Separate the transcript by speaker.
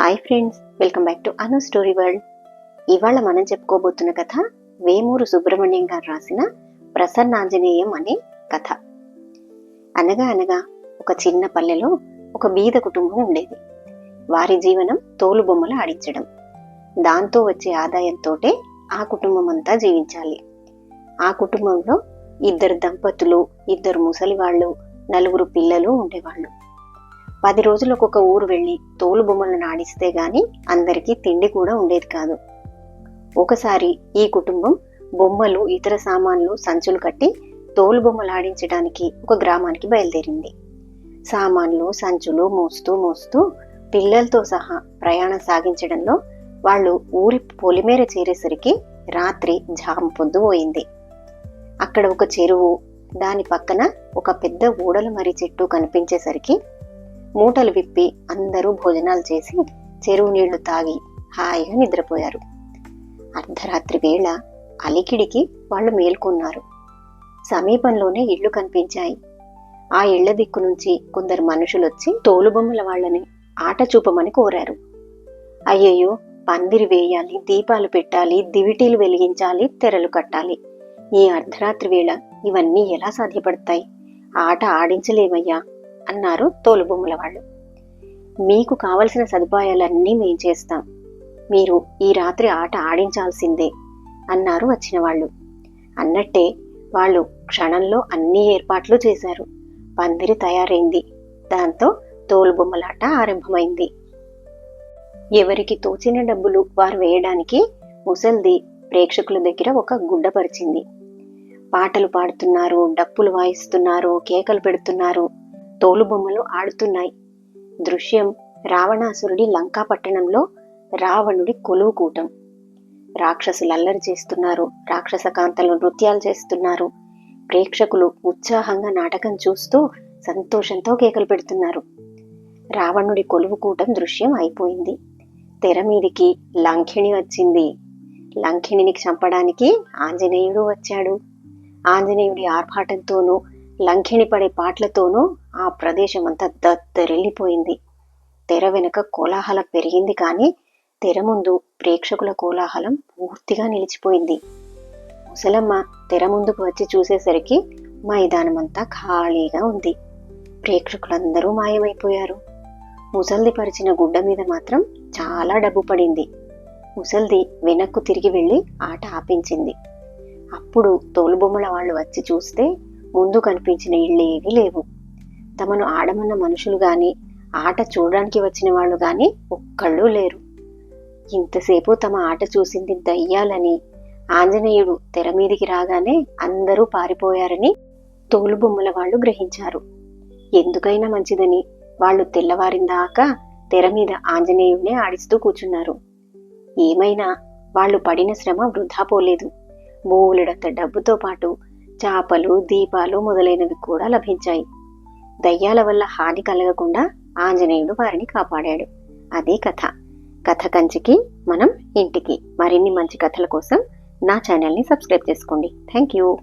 Speaker 1: Hi friends welcome back to Anu story world ఇవాళ మనం చెప్పుకోబోతున్న కథ వేమూరు సుబ్రహ్మణ్యం గారు రాసిన ప్రసన్నాంజనేయం అనే కథ. అనగా అనగా ఒక చిన్న పల్లెలో ఒక బీద కుటుంబం ఉండేది. వారి జీవనం తోలుబొమ్మలు ఆడించడం. దాంతో వచ్చే ఆదాయంతోటే ఆ కుటుంబం అంతా జీవించాలి. ఆ కుటుంబంలో ఇద్దరు దంపతులు ఇద్దరు ముసలి వాళ్ళు నలుగురు పిల్లలు ఉండేవాళ్ళు. పది రోజులకు ఒక ఊరు వెళ్ళి తోలు బొమ్మలను ఆడిస్తే గాని అందరికీ తిండి కూడా ఉండేది కాదు. ఒకసారి ఈ కుటుంబం బొమ్మలు ఇతర సామాన్లు సంచులు కట్టి తోలు బొమ్మలు ఆడించడానికి ఒక గ్రామానికి బయలుదేరింది. సామాన్లు సంచులు మోస్తూ మోస్తూ పిల్లలతో సహా ప్రయాణం సాగించడంలో వాళ్ళు ఊరి పొలిమేర చేరేసరికి రాత్రి జాము పొద్దు పోయింది. అక్కడ ఒక చెరువు దాని పక్కన ఒక పెద్ద ఊడలు మర్రి చెట్టు కనిపించేసరికి మూటలు విప్పి అందరూ భోజనాలు చేసి చెరువు నీళ్ళు తాగి హాయిగా నిద్రపోయారు. అర్ధరాత్రి వేళ అలికిడికి వాళ్ళు మేల్కొన్నారు. సమీపంలోనే ఇళ్ళు కనిపించాయి. ఆ ఇళ్ళ దిక్కు నుంచి కొందరు మనుషులొచ్చి తోలుబొమ్మల వాళ్ళని ఆట చూపమని కోరారు. అయ్యయ్యో పందిరి వేయాలి దీపాలు పెట్టాలి దివిటీలు వెలిగించాలి తెరలు కట్టాలి. ఈ అర్ధరాత్రి వేళ ఇవన్నీ ఎలా సాధ్యపడతాయి? ఆట ఆడించలేమయ్యా. అన్నారు తోలుబొమ్మల వాళ్ళు. మీకు కావలసిన సదుపాయాలన్నీ మేం చేస్తాం. మీరు ఈ రాత్రి ఆట ఆడించాల్సిందే అన్నారు వచ్చిన వాళ్ళు అన్నట్టే వాళ్ళు క్షణంలో అన్ని ఏర్పాట్లు చేశారు. పందిరి తయారైంది. దాంతో తోలుబొమ్మలాట ఆరంభమైంది. ఎవరికి తోచిన డబ్బులు వారు వేయడానికి ముసల్ది ప్రేక్షకుల దగ్గర ఒక గుడ్డ పరిచింది. పాటలు పాడుతున్నారు డప్పులు వాయిస్తున్నారు కేకలు పెడుతున్నారు. తోలుబొమ్మలు ఆడుతున్నాయి. దృశ్యం రావణాసురుడి లంకా పట్టణంలో రావణుడి కొలువు కూటం. రాక్షసులు అల్లరి చేస్తున్నారు రాక్షస కాంతలు నృత్యాలు చేస్తున్నారు. ప్రేక్షకులు ఉత్సాహంగా నాటకం చూస్తూ సంతోషంతో కేకలు పెడుతున్నారు. రావణుడి కొలువు కూటం దృశ్యం అయిపోయింది. తెర మీదికి లంకిణి వచ్చింది. లంకిణిని చంపడానికి ఆంజనేయుడు వచ్చాడు. ఆంజనేయుడి ఆర్భాటంతోనూ లంకిణి పడే పాటలతోనూ ఆ ప్రదేశం అంతా దద్దరిల్లిపోయింది. తెర వెనుక కోలాహలం పెరిగింది కానీ తెర ముందు ప్రేక్షకుల కోలాహలం పూర్తిగా నిలిచిపోయింది. ముసలమ్మ తెర ముందుకు వచ్చి చూసేసరికి మైదానమంతా ఖాళీగా ఉంది. ప్రేక్షకులందరూ మాయమైపోయారు. ముసల్ది పరిచిన గుడ్డ మీద మాత్రం చాలా డబ్బు పడింది. ముసల్ది వెనక్కు తిరిగి వెళ్ళి ఆట ఆపించింది. అప్పుడు తోలుబొమ్మల వాళ్ళు వచ్చి చూస్తే ముందు కనిపించిన ఇళ్ళేవి లేవు. తమను ఆడమన్న మనుషులు కానీ ఆట చూడడానికి వచ్చిన వాళ్ళు కానీ ఒక్కళ్ళు లేరు. ఇంతసేపు తమ ఆట చూసింది దయ్యాలని ఆంజనేయుడు తెర మీదికి రాగానే అందరూ పారిపోయారని తోలుబొమ్మల వాళ్ళు గ్రహించారు. ఎందుకైనా మంచిదని వాళ్ళు తెల్లవారిందాకా తెర మీద ఆంజనేయుడినే ఆడిస్తూ కూర్చున్నారు ఏమైనా వాళ్ళు పడిన శ్రమ వృధా పోలేదు. బోలెడంత డబ్బుతో పాటు చేపలు దీపాలు మొదలైనవి కూడా లభించాయి. దయ్యాల వల్ల హాని కలగకుండా ఆంజనేయుడు వారిని కాపాడాడు. అదే కథ. కథ కంచికి మనం ఇంటికి. మరిన్ని మంచి కథల కోసం నా ఛానల్ని సబ్స్క్రైబ్ చేసుకోండి. Thank you